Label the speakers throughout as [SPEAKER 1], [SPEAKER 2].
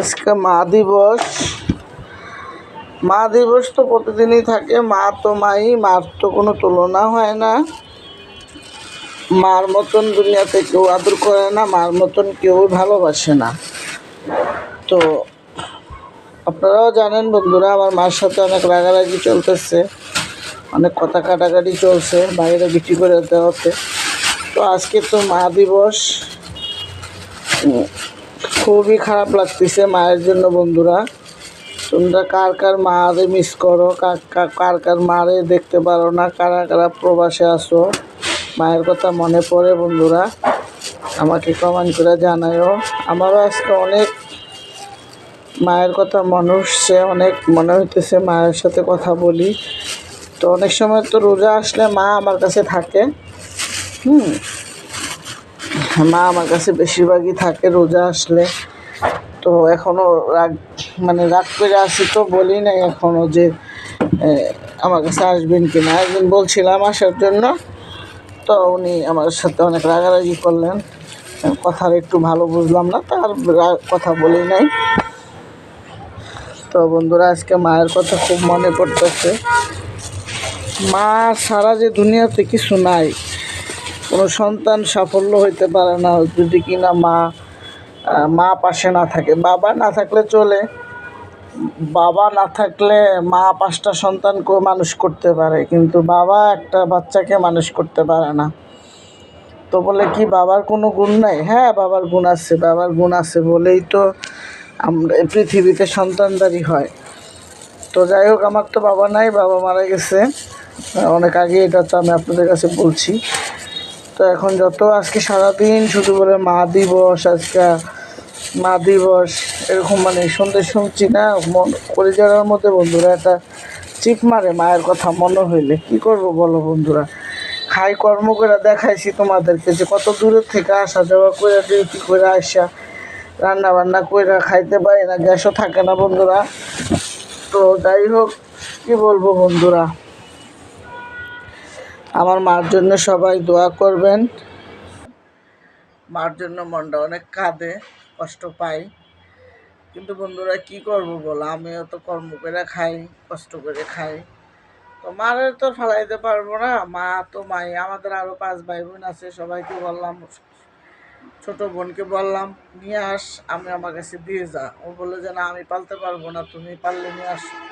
[SPEAKER 1] আজকে মা দিবস। মা দিবস তো প্রতিদিনই থাকে। মা তো মাই, মার তো কোনো তুলনা হয় না। মার মতন দুনিয়াতে কেউ আদর করে না, মার মতন কেউ ভালোবাসে না। তো আপনারাও জানেন বন্ধুরা, আমার মার সাথে অনেক রাগারাগি চলতেছে। অনেক কথা কাটাকাটি চলছে বাইরে বিক্রি করে দেওয়াতে। তো আজকে তো মা দিবস। খুবই খারাপ লাগতেছে মায়ের জন্য বন্ধুরা। তোমরা কার কার মারে মিস করো, কার কার- মারে দেখতে পারো না, কারা কারা প্রবাসে আসো মায়ের কথা মনে পড়ে বন্ধুরা। আমাকে কমেন্ট করে জানায়ও আমারও আজকে অনেক মায়ের কথা মনে উঠছে, অনেক মনে হইতেছে মায়ের সাথে কথা বলি। তো অনেক সময় তো রোজা আসলে মা আমার কাছে থাকে। হুম। মা আমার কাছে বেশিরভাগই থাকে রোজা আসলে। তো এখনও রাগ মানে রাগ করে আসি তো বলি নাই এখনও যে আমার কাছে আসবেন কি না একদিন বলছিলাম আসার জন্য, তো উনি আমার সাথে অনেক রাগারাগি করলেন। কথার একটু ভালো বুঝলাম না, তার কথা বলি নাই। তো বন্ধুরা, আজকে মায়ের কথা খুব মনে পড়তেছে। মা সারা যে দুনিয়াতে কিছু নাই। কোনো সন্তান সাফল্য হইতে পারে না, যদি কিনা মা মা পাশে না থাকে। বাবা না থাকলে চলে, বাবা না থাকলে মা পাঁচটা সন্তানকেও মানুষ করতে পারে, কিন্তু বাবা একটা বাচ্চাকে মানুষ করতে পারে না। তো বলে কি বাবার কোনো গুণ নাই? হ্যাঁ বাবার গুণ আছে, বাবার গুণ আছে বলেই তো আমরা পৃথিবীতে সন্তানদারি হয়। তো যাই হোক, আমার তো বাবা নাই, বাবা মারা গেছে। অনেক আগে এটা তো আমি আপনাদের কাছে বলছি। তো এখন যত আজকে সারাদিন শুধু বলে মা দিবস আজকে, মা দিবস, এরকম মানে শুনতে শুনছি না, মন পরিচারের মধ্যে বন্ধুরা একটা চিপ মারে মায়ের কথা মনে হইলে। কি করব বলো বন্ধুরা? খাই কর্ম করে দেখাইছি তোমাদেরকে যে কত দূরের থেকে আসা যাওয়া করে ডিউটি করে আসা, রান্না বান্না করে খাইতে পারি না, গ্যাসও থাকে না বন্ধুরা। তো যাই হোক, কি বলব বন্ধুরা? আমার মার জন্য সবাই দোয়া করবেন। মার জন্য মনটা অনেক কাঁদে, কষ্ট পাই। কিন্তু বন্ধুরা, কি করব বলো? আমিও তো কর্ম করে খাই, কষ্ট করে খাই। তো মারে তো ফেলাইতে পারব না। মা তো মাই। আমাদের আরও পাঁচ ভাই বোন আছে, সবাইকে বললাম, ছোট বোনকে বললাম, নিয়ে আস, আমি আমার কাছে দিয়ে যা। ও বলল যে, না, আমি পালতে পারব না, তুমি পারলে নিয়ে আসো।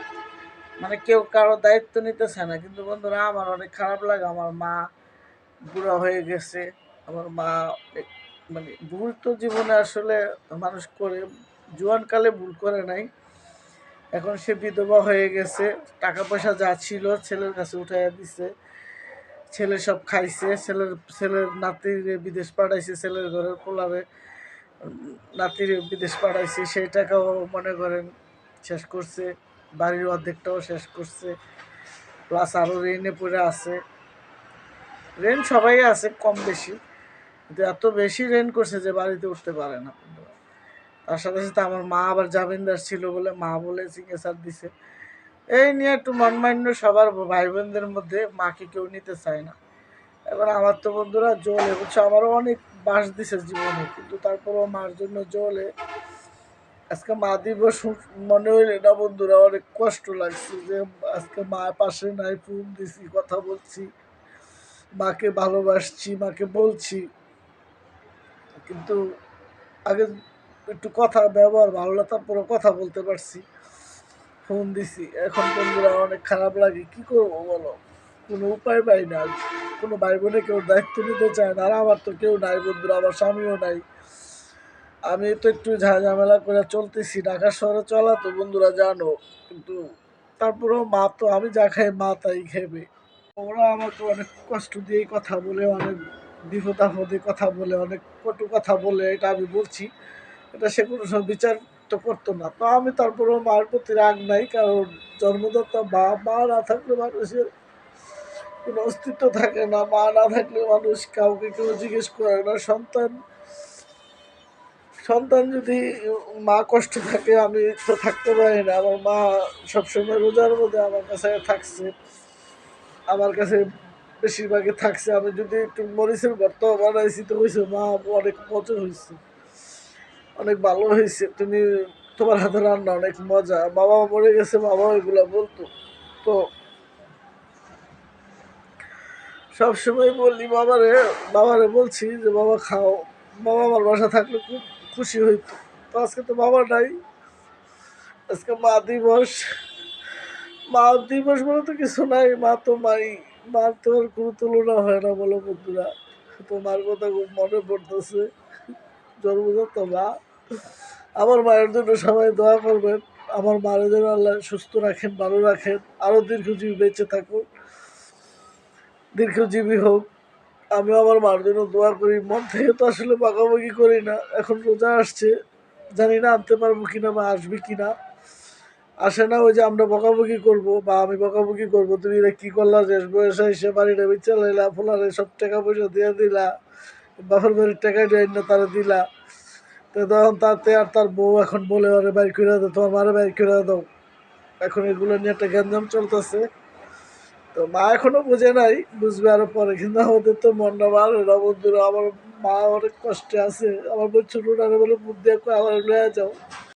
[SPEAKER 1] মানে কেউ কারও দায়িত্ব নিতেছে না, কিন্তু বন্ধুরা আমার অনেক খারাপ লাগে। আমার মা বুড়া হয়ে গেছে, আমার মা মানে ভুল তো জীবনে আসলে মানুষ করে জোয়ানকালে ভুল করে নাই। এখন সে বিধবা হয়ে গেছে, টাকা পয়সা যা ছিল ছেলের কাছে উঠাইয়া দিছে। ছেলে সব খাইছে, ছেলের ছেলের নাতির বিদেশ পাঠাইছে, ছেলের ঘরের পোলারে নাতির বিদেশ পাঠাইছে, সেই টাকাও মনে করেন শেষ করছে। বাড়ির অর্ধেকটাও শেষ করছে প্লাস আরও ঋণে পড়ে আছে। রেন সবাই আছে, কম বেশি। কিন্তু এত বেশি রেন করছে যে বাড়িতে উঠতে পারে না তার সাথে সাথে আমার মা আবার জামিনদার ছিল বলে মা বলে সিগনেচার দিছে। এই নিয়ে একটু মনমান্য সবার ভাই বোনদের মধ্যে মাকে কেউ নিতে চায় না। এবার আমার তো বন্ধুরা জলে বুঝছ আমারও অনেক বাস দিছে জীবনে, কিন্তু তারপরও মার জন্য জলে আজকে মা দিবস মনে হইলে না বন্ধুরা, অনেক কষ্ট লাগছে যে আজকে মা পাশে নাই, ফোন দিছি, কথা বলছি। মাকে ভালোবাসছি, মাকে বলছি। কিন্তু আগে একটু কথা, ব্যবহার ভালো না তারপরে কথা বলতে পারছি। ফোন দিছি। এখন বন্ধুরা অনেক খারাপ লাগে, কি করব বলো? কোনো উপায় পাই না। কোনো ভাই বোনে কেউ দায়িত্ব নিতে চায় না, আর আমার তো কেউ নাই বন্ধুরা, আমার স্বামীও নাই। আমি তো একটু ঝামেলা করে চলতেছি, ঢাকা শহরে চলা তো বন্ধুরা জানো, কিন্তু তারপরেও মা তো, আমি যা খাই মা তাই খেবে। ওরা আমাকে অনেক কষ্ট দিয়ে কথা বলে, অনেক বিপদ আপদে কথা বলে, অনেক কটু কথা বলে, এটা আমি বলছি। এটা সে কোনো সময় বিচার তো করতো না। তো আমি তারপরেও মার প্রতি রাগ নাই, কারণ জন্মদাতা মা মা না থাকলে মানুষের কোনো অস্তিত্ব থাকে না। মা না থাকলে মানুষ কাউকে কেউ জিজ্ঞেস করে না। সন্তান সন্তান যদি মা কষ্ট থাকে, আমি তো থাকতে পারি না। আমার মা সবসময় রোজার মধ্যে আমার কাছে থাকছে। আমার কাছে বেশিরভাগই থাকছে। আমি যদি একটু মরিচের ভর্তা বানাইছি তো হয়েছে মা অনেক মজা হয়েছে অনেক ভালো হয়েছে তুমি, তোমার হাতে রান্না অনেক মজা। বাবা মরে গেছে, বাবা এগুলো বলতো। তো সবসময় বললি বাবারে বাবারে বলছি যে, বাবা, খাও। বাবা আমার বাসা থাকলে খুব খুশি হইতো। তো আজকে তো বাবা নাই। আজকে মা দিবস। মা দিবস বলে তো কিছু নাই, মা তো মাই। মার তো আর কোনো তুলনা হয় না বলো বন্ধুরা। তো মার কথা খুব মনে পড়তেছে। জন্মজাত মা। আমার মায়ের জন্য সবাই দোয়া করবেন। আমার মায়ের যেন আল্লাহ সুস্থ রাখেন, ভালো রাখেন আরও দীর্ঘজীবী বেঁচে থাকুন দীর্ঘজীবী হোক। আমি আমার মার জন্য দোয়া করি। মন থেকে তো আসলে বাঁকাবাকি করি না। এখন রোজা আসছে। জানি না আনতে পারব কিনা বা আসবে কিনা। আসে না ওই যে আমরা বকাবকি করব বা আমি বকাবকি করব। তুমি এটা কী করলা? শেষ বয়সে এসে বাড়িটা বিচালাইলা ফোলারে সব টাকা পয়সা দিয়ে দিলা, বাপের বাড়ির টাকা দিয়ে না তারা দিলা। তো তখন তাতে আর তার বউ এখন বলে, আরে বাইর করে দাও, তোমার মারে বাইর করে দাও। এখন এগুলো নিয়ে একটা গ্যাঞ্জাম চলতেছে। তো মা এখনও বুঝে নাই, বুঝবে আরও পরে, কিন্তু আমাদের তো মনটা ভালো বন্ধুরা, আমার মা অনেক কষ্টে আছে, আমার বলছে ছোটোটারে বলে মুখ দিয়ে আমার লয়ে যাও।